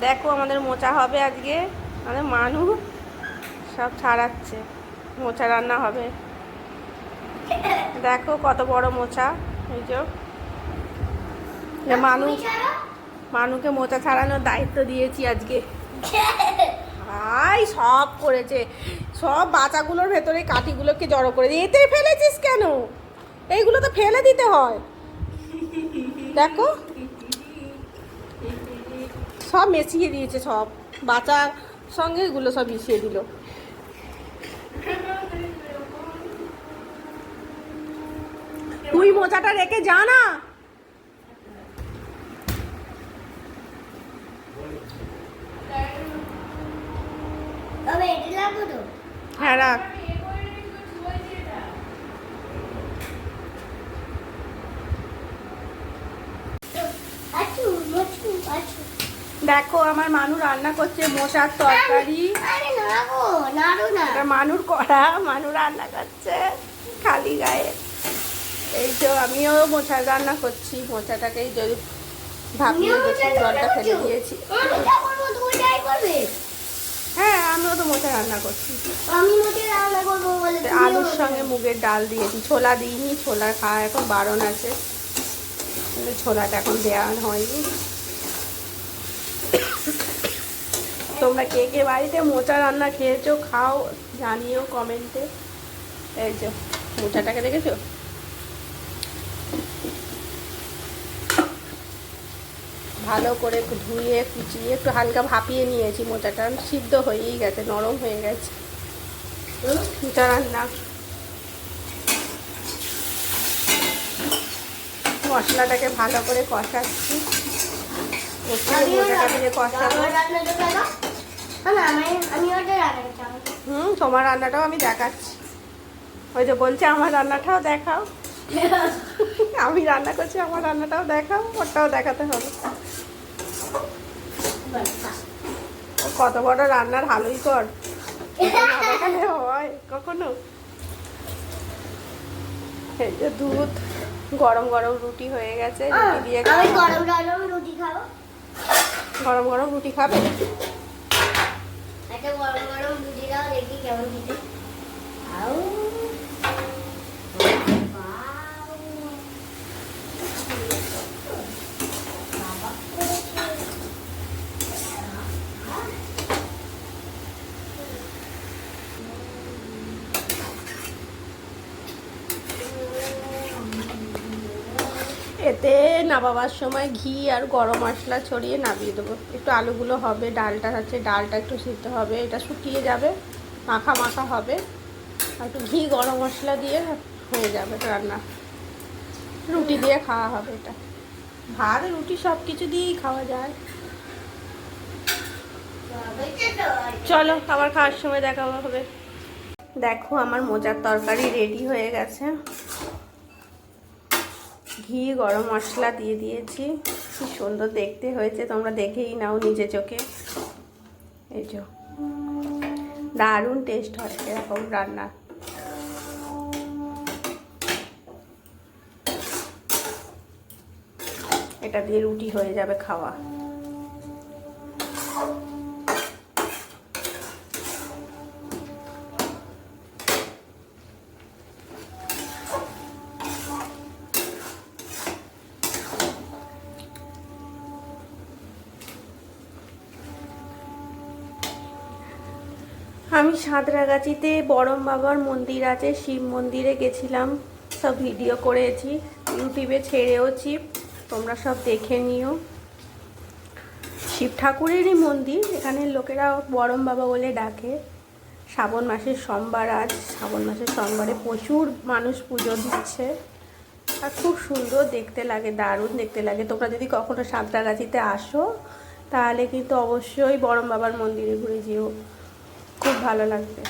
দেখো আমাদের মোচা হবে আজকে। আমাদের মানু সব ছাড়াচ্ছে। মোচা রান্না হবে। দেখো কত বড় মোচা। এই যে। মানু, মানুকে মোচা ছাড়ানোর দায়িত্ব দিয়েছি আজকে। ভাই, সব করেছে। সব বাচ্চাগুলোর ভেতরে কাঠিগুলোকে জড়ো করে দিয়ে। এতে ফেলেছিস কেন? এইগুলো তো ফেলে দিতে হয়। দেখো। সব মিশিয়ে দিয়েছে সব। বাচ্চার সঙ্গে এগুলো সব মিশিয়ে দিল। তুই মোচাটা রেখে যা না। হ্যাঁ রাখ। দেখো আমার মানু রান্না করছে মোচার তরকারি। মানুর করা মানু রান্না করছে খালি গায়ে। এই তো আমিও মোচা রান্না করছি মোচাটাকেই যদি গেছি জলটা ফেলে দিয়েছি। হ্যাঁ আমিও তো মোচা রান্না করছি। আমি রান্না করব আলুর সঙ্গে মুগের ডাল দিয়েছি ছোলা দিইনি ছোলা খাওয়া এখন বারণ আছে। ছোলাটা এখন দেওয়া হয়নি। তোমরা কে কে বাড়িতে মোচা রান্না খেয়েছো খাও জানিও কমেন্টে। এই যে মোচাটাকে দেখেছ? ভালো করে ধুয়ে কুচিয়ে একটু হালকা ভাপিয়ে নিয়েছি মোচাটা। সিদ্ধ হয়েই গেছে নরম হয়ে গেছে। মোচা রান্না। মশলাটাকে ভালো করে কষাচ্ছি। কষিয়ে মোচাটা দিয়ে কষাবো। হুম তোমার রান্নাটাও আমি দেখাচ্ছি। ওই যে বলছে আমার রান্নাটাও দেখাও। আমি রান্না করছি আমার রান্নাটাও দেখাও ওটাও দেখাতে হবে। কত বড় রান্নার ভালোই কর। হয় কখনো? এই যে দুধ গরম গরম রুটি হয়ে গেছে রুটি দিয়ে গরম গরম রুটি খাব। গরম গরম রুটি খাবে? একটা গরম গরম রুটি দাও দেখি কেমন খেতে আউ এতে নামাবার সময় ঘি আর গরম মশলা ছড়িয়ে নামিয়ে দেবো। একটু আলুগুলো হবে, ডালটা হচ্ছে ডালটা একটু সিদ্ধ হবে, এটা শুকিয়ে যাবে, মাখা মাখা হবে। আর একটু ঘি, গরম মশলা দিয়ে হয়ে যাবে রান্না। রুটি দিয়ে খাওয়া হবে এটা। ভাত, রুটি সব কিছু দিয়েই খাওয়া যায়। চলো, আবার খাওয়ার সময় দেখা হবে। দেখো, আমার মোজার তরকারি রেডি হয়ে গেছে। ঘি, গরম মশলা দিয়ে দিয়েছি। কি সুন্দর দেখতে হয়েছে, তোমরা দেখেই নাও নিজে চোখে। এই যে। দারুণ টেস্ট হয় এরকম রান্না। এটা দিয়ে রুটি হয়ে যাবে খাওয়া। আমি সাঁতরাগাছিতে বরম বাবার মন্দির আছে, শিব মন্দিরে গেছিলাম। সব ভিডিও করেছি, ইউটিউবে ছেড়েওছি। তোমরা সব দেখে নিও। শিব ঠাকুরেরই মন্দির এখানে লোকেরা বরম বাবা বলে ডাকে। শ্রাবণ মাসের সোমবার, আজ শ্রাবণ মাসের সোমবারে প্রচুর মানুষ পুজো দিচ্ছে। আর খুব সুন্দর, দেখতে লাগে, দারুণ দেখতে লাগে। তোমরা যদি কখনো সাঁতরাগাছিতে আসো, তাহলে কিন্তু অবশ্যই বরম বাবার মন্দিরে ঘুরে যেও। খুব ভালো লাগবে।